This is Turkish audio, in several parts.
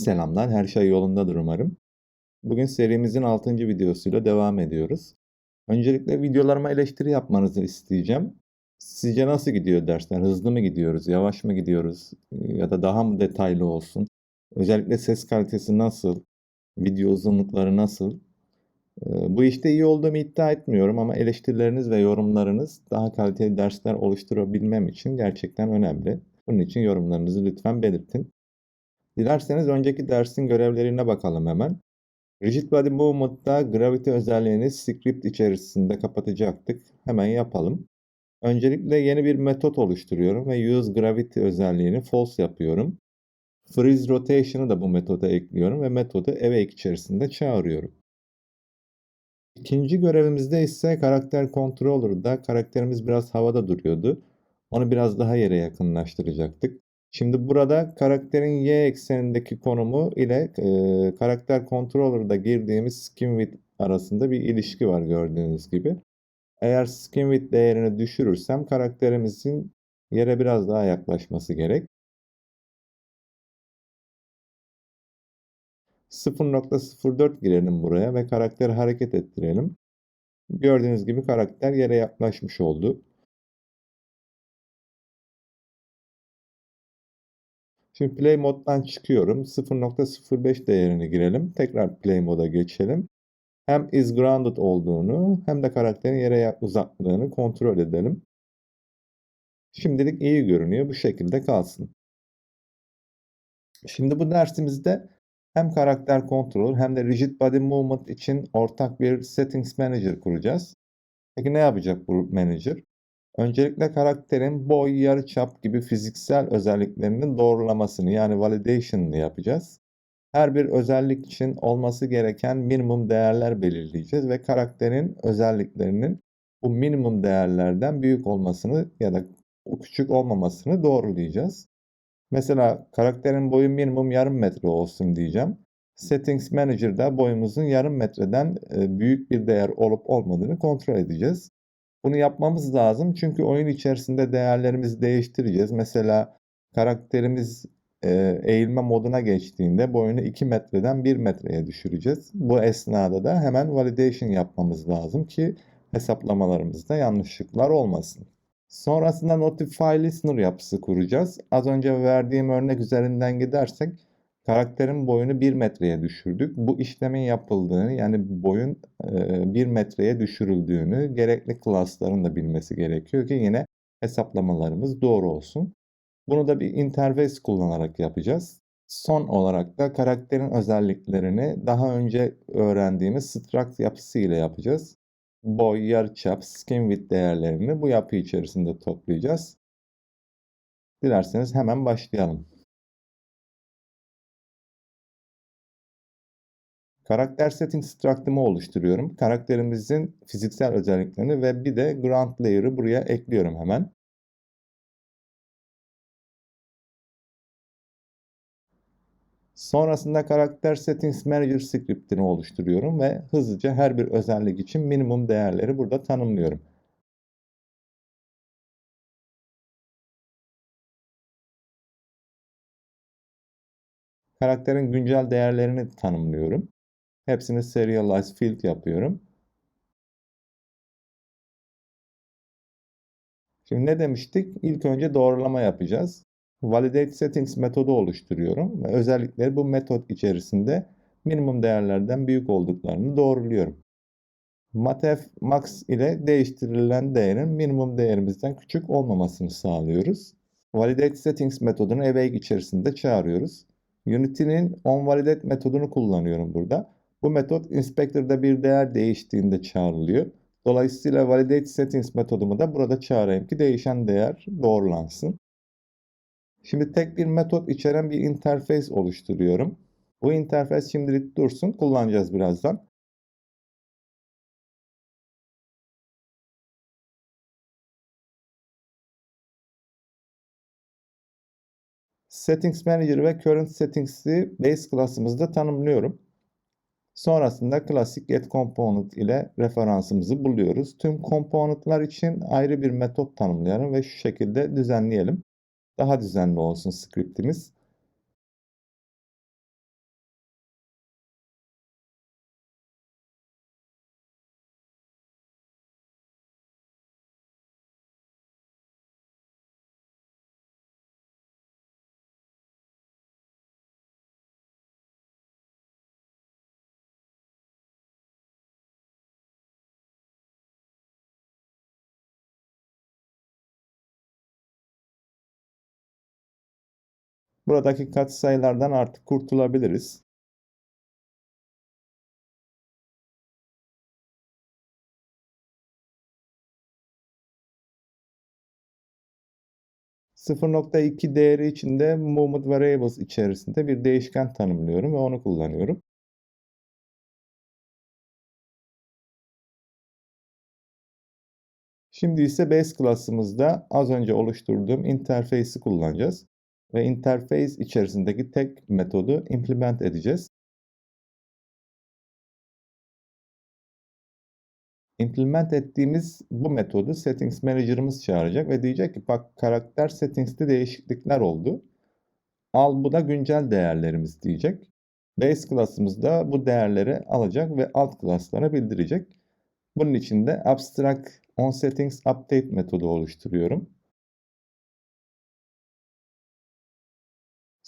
Selamlar, her şey yolundadır umarım. Bugün serimizin 6. videosuyla devam ediyoruz. Öncelikle videolarıma eleştiri yapmanızı isteyeceğim. Sizce nasıl gidiyor dersler? Hızlı mı gidiyoruz, yavaş mı gidiyoruz ya da daha mı detaylı olsun? Özellikle ses kalitesi nasıl? Video uzunlukları nasıl? Ee, Bu işte iyi olduğumu iddia etmiyorum ama eleştirileriniz ve yorumlarınız daha kaliteli dersler oluşturabilmem için gerçekten önemli. Bunun için yorumlarınızı lütfen belirtin. Dilerseniz önceki dersin görevlerine bakalım hemen. Rigid Body Movement'ta gravity özelliğini script içerisinde kapatacaktık. Hemen yapalım. Öncelikle yeni bir metot oluşturuyorum ve use gravity özelliğini false yapıyorum. Freeze rotation'ı da bu metoda ekliyorum ve metodu awake içerisinde çağırıyorum. İkinci görevimizde ise karakter controller'da karakterimiz biraz havada duruyordu. Onu biraz daha yere yakınlaştıracaktık. Şimdi burada karakterin y eksenindeki konumu ile e, karakter controller'da girdiğimiz skin width arasında bir ilişki var gördüğünüz gibi. Eğer skin width değerini düşürürsem karakterimizin yere biraz daha yaklaşması gerek. 0.04 girelim buraya ve karakteri hareket ettirelim. Gördüğünüz gibi karakter yere yaklaşmış oldu. Şimdi play moddan çıkıyorum. 0.05 değerini girelim. Tekrar play moda geçelim. Hem is grounded olduğunu hem de karakterin yere uzaklığını kontrol edelim. Şimdilik iyi görünüyor. Bu şekilde kalsın. Şimdi bu dersimizde hem karakter controller hem de rigid body movement için ortak bir settings manager kuracağız. Peki ne yapacak bu manager? Öncelikle karakterin boy, yarıçap gibi fiziksel özelliklerinin doğrulamasını yani validation'ını yapacağız. Her bir özellik için olması gereken minimum değerler belirleyeceğiz ve karakterin özelliklerinin bu minimum değerlerden büyük olmasını ya da küçük olmamasını doğrulayacağız. Mesela karakterin boyu minimum yarım metre olsun diyeceğim. Settings Manager'da boyumuzun yarım metreden büyük bir değer olup olmadığını kontrol edeceğiz. Bunu yapmamız lazım çünkü oyun içerisinde değerlerimizi değiştireceğiz. Mesela karakterimiz e, eğilme moduna geçtiğinde boyunu 2 metreden 1 metreye düşüreceğiz. Bu esnada da hemen validation yapmamız lazım ki hesaplamalarımızda yanlışlıklar olmasın. Sonrasında Notify Listener yapısı kuracağız. Az önce verdiğim örnek üzerinden gidersek karakterin boyunu 1 metreye düşürdük. Bu işlemin yapıldığını yani boyun 1 metreye düşürüldüğünü gerekli klasların da bilmesi gerekiyor ki yine hesaplamalarımız doğru olsun. Bunu da bir interface kullanarak yapacağız. Son olarak da karakterin özelliklerini daha önce öğrendiğimiz struct yapısı ile yapacağız. Boy, yarıçap, skin width değerlerini bu yapı içerisinde toplayacağız. Dilerseniz hemen başlayalım. Karakter setting struct'ımı oluşturuyorum. Karakterimizin fiziksel özelliklerini ve bir de ground layer'ı buraya ekliyorum hemen. Sonrasında karakter settings manager script'ini oluşturuyorum ve hızlıca her bir özellik için minimum değerleri burada tanımlıyorum. Karakterin güncel değerlerini tanımlıyorum. Hepsini serialize field yapıyorum. Şimdi ne demiştik? İlk önce doğrulama yapacağız. Validate settings metodu oluşturuyorum ve özellikleri bu metot içerisinde minimum değerlerden büyük olduklarını doğruluyorum. Matef max ile değiştirilen değerin minimum değerimizden küçük olmamasını sağlıyoruz. Validate settings metodunu awake içerisinde çağırıyoruz. Unity'nin onValidate metodunu kullanıyorum burada. Bu metot inspector'da bir değer değiştiğinde çağrılıyor. Dolayısıyla validate settings metodumu da burada çağırayım ki değişen değer doğrulansın. Şimdi tek bir metot içeren bir interface oluşturuyorum. Bu interface şimdilik dursun. Kullanacağız birazdan. Settings Manager ve Current Settings'i base class'ımızda tanımlıyorum. Sonrasında klasik get component ile referansımızı buluyoruz. Tüm componentlar için ayrı bir metot tanımlayalım ve şu şekilde düzenleyelim. Daha düzenli olsun scriptimiz. Buradaki katsayılardan artık kurtulabiliriz. ...0.2 değeri içinde movement variables içerisinde bir değişken tanımlıyorum ve onu kullanıyorum. Şimdi ise base class'ımızda az önce oluşturduğum interface'i kullanacağız. Ve interface içerisindeki tek metodu implement edeceğiz. Implement ettiğimiz bu metodu settings manager'ımız çağıracak ve diyecek ki bak karakter settings'te değişiklikler oldu. Al bu da güncel değerlerimiz diyecek. Base class'ımız da bu değerleri alacak ve alt class'lara bildirecek. Bunun için de abstract onSettings update metodu oluşturuyorum.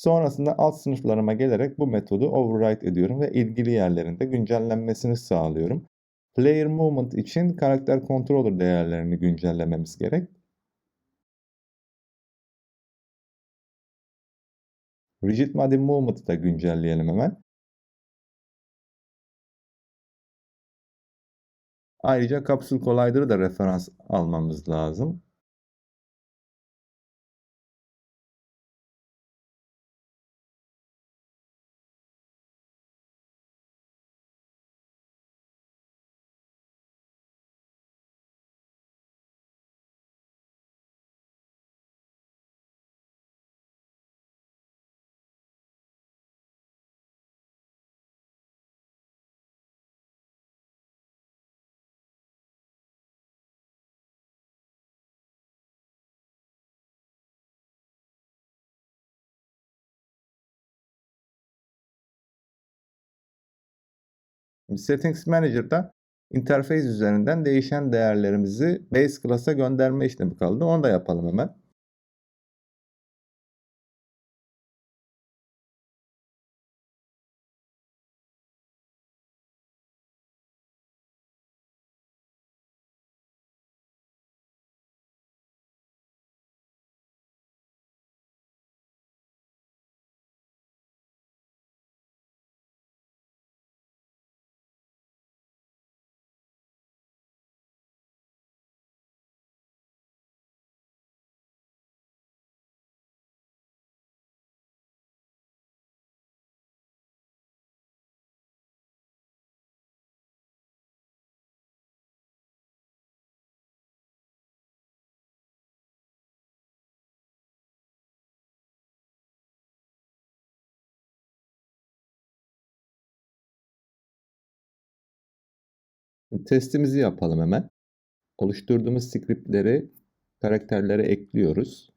Sonrasında alt sınıflarıma gelerek bu metodu override ediyorum ve ilgili yerlerinde güncellenmesini sağlıyorum. Player movement için karakter controller değerlerini güncellememiz gerek. Rigid body movement'ı da güncelleyelim hemen. Ayrıca Capsule Collider'ı da referans almamız lazım. Settings Manager'da interface üzerinden değişen değerlerimizi base class'a gönderme işlemi kaldı. Onu da yapalım hemen. Testimizi yapalım hemen. Oluşturduğumuz scriptleri karakterlere ekliyoruz.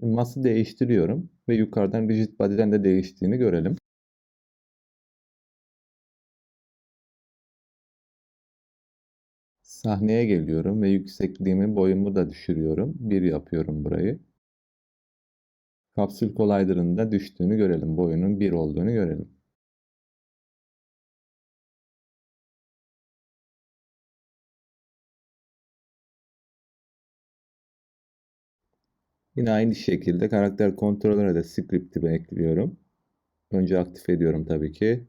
Mas'ı değiştiriyorum ve yukarıdan rigid body'den de değiştiğini görelim. Sahneye geliyorum ve yüksekliğimi, boyumu da düşürüyorum. Bir yapıyorum burayı. Kapsül Collider'ın da düştüğünü görelim. Boyunun bir olduğunu görelim. Yine aynı şekilde karakter kontrolüne de script'imi ekliyorum. Önce aktif ediyorum tabii ki.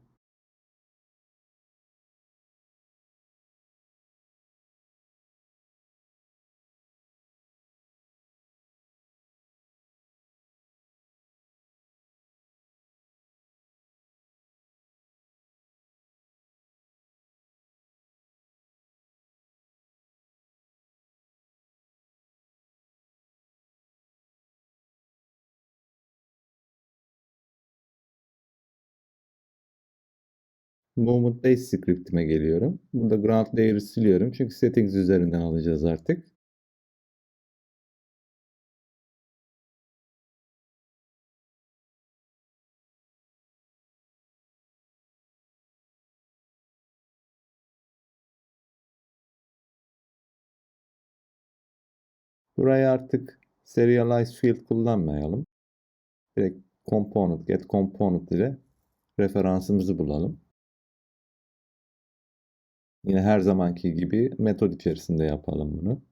Movement Base script'ime geliyorum. Burada ground layer'ı siliyorum çünkü settings üzerinden alacağız artık. Buraya artık serialize field kullanmayalım. Direkt component, get component ile referansımızı bulalım. Yine her zamanki gibi metod içerisinde yapalım bunu.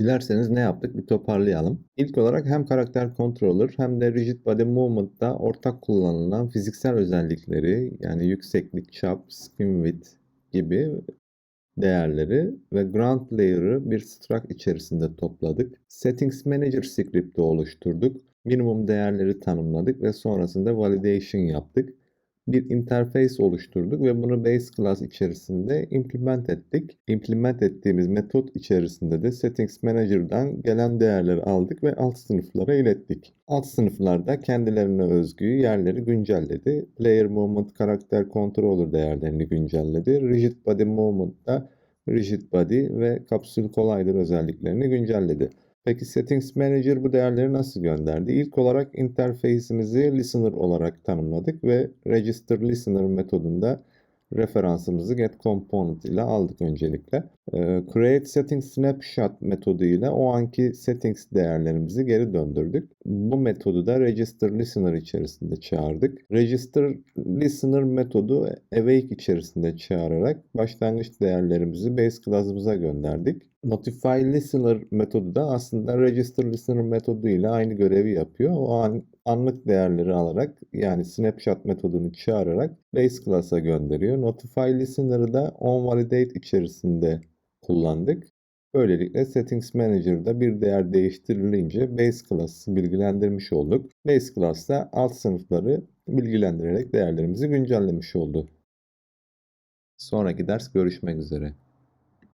Dilerseniz ne yaptık bir toparlayalım. İlk olarak hem karakter controller hem de rigid body movement'ta ortak kullanılan fiziksel özellikleri yani yükseklik, çap, skin width gibi değerleri ve ground layer'ı bir struct içerisinde topladık. Settings Manager script'i oluşturduk. Minimum değerleri tanımladık ve sonrasında validation yaptık bir interface oluşturduk ve bunu base class içerisinde implement ettik. Implement ettiğimiz metot içerisinde de settings manager'dan gelen değerleri aldık ve alt sınıflara ilettik. Alt sınıflarda kendilerine özgü yerleri güncelledi. Player movement karakter controller değerlerini güncelledi. Rigid body movement'ta rigid body ve capsule collider özelliklerini güncelledi. Peki Settings Manager bu değerleri nasıl gönderdi? İlk olarak interface'imizi listener olarak tanımladık ve Register Listener metodunda referansımızı getComponent ile aldık öncelikle. Ee, Create Setting Snapshot metodu ile o anki settings değerlerimizi geri döndürdük. Bu metodu da Register Listener içerisinde çağırdık. Register Listener metodu awake içerisinde çağırarak başlangıç değerlerimizi base class'ımıza gönderdik. Notify Listener metodu da aslında Register Listener metodu ile aynı görevi yapıyor. O an anlık değerleri alarak yani snapshot metodunu çağırarak base class'a gönderiyor. Notify Listener'ı da onValidate içerisinde kullandık. Böylelikle Settings Manager'da bir değer değiştirilince Base Class'ı bilgilendirmiş olduk. Base Class'ta alt sınıfları bilgilendirerek değerlerimizi güncellemiş oldu. Sonraki ders görüşmek üzere.